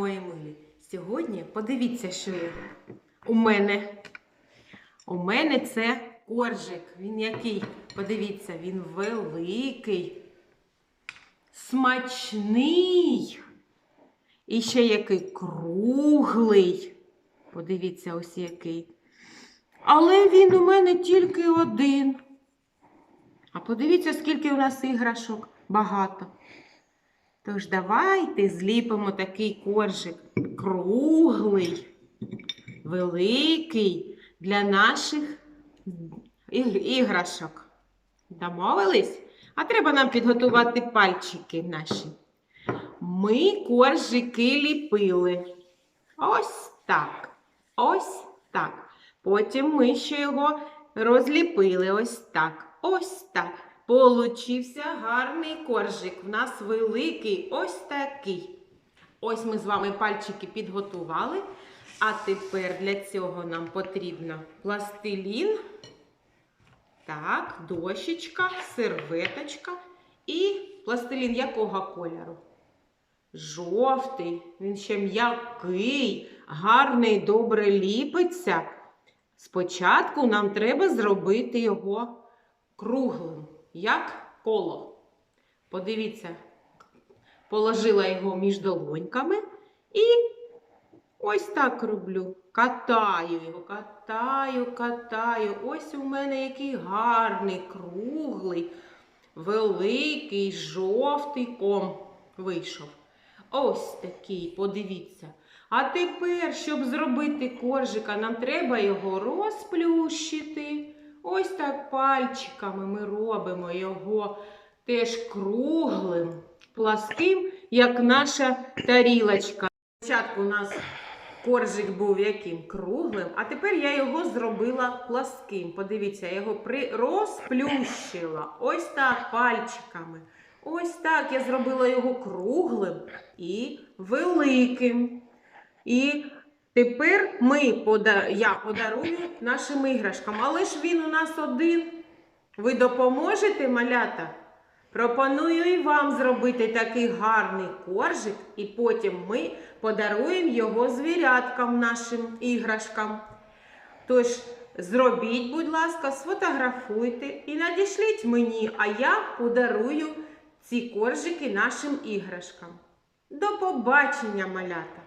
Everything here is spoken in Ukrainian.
мої милі, сьогодні подивіться, що є у мене. У мене це коржик. Він який? Подивіться, він великий, смачний. І ще який круглий. Подивіться, ось який. Але він у мене тільки один. А подивіться, скільки у нас іграшок багато. Тож давайте зліпимо такий коржик круглий, великий для наших іграшок. Домовились? А треба нам підготувати пальчики наші. Ми коржики ліпили. Ось так. Ось так. Потім ми ще його розліпили. Ось так. Ось так. Получився гарний коржик. В нас великий, ось такий. Ось ми з вами пальчики підготували. А тепер для цього нам потрібно пластилін. Так, дощечка, серветочка і пластилін якого кольору? Жовтий, він ще м'який, гарний, добре ліпиться. Спочатку нам треба зробити його круглим, як коло. Подивіться, положила його між долоньками і ось так роблю. Катаю його, катаю, катаю. Ось у мене який гарний, круглий, великий, жовтий ком вийшов. Ось такий, подивіться. А тепер, щоб зробити коржика, нам треба його розплющити. Ось так пальчиками ми робимо його теж круглим, пласким, як наша тарілочка. Спочатку у нас коржик був яким круглим, а тепер я його зробила пласким. Подивіться, я його розплющила. Ось так пальчиками. Ось так я зробила його круглим і великим. І тепер ми пода... я подарую нашим іграшкам. Але ж він у нас один. Ви допоможете, малята? Пропоную і вам зробити такий гарний коржик, і потім ми подаруємо його звіряткам нашим іграшкам. Тож зробіть, будь ласка, сфотографуйте і надішліть мені, а я подарую ці коржики нашим іграшкам. До побачення, малята!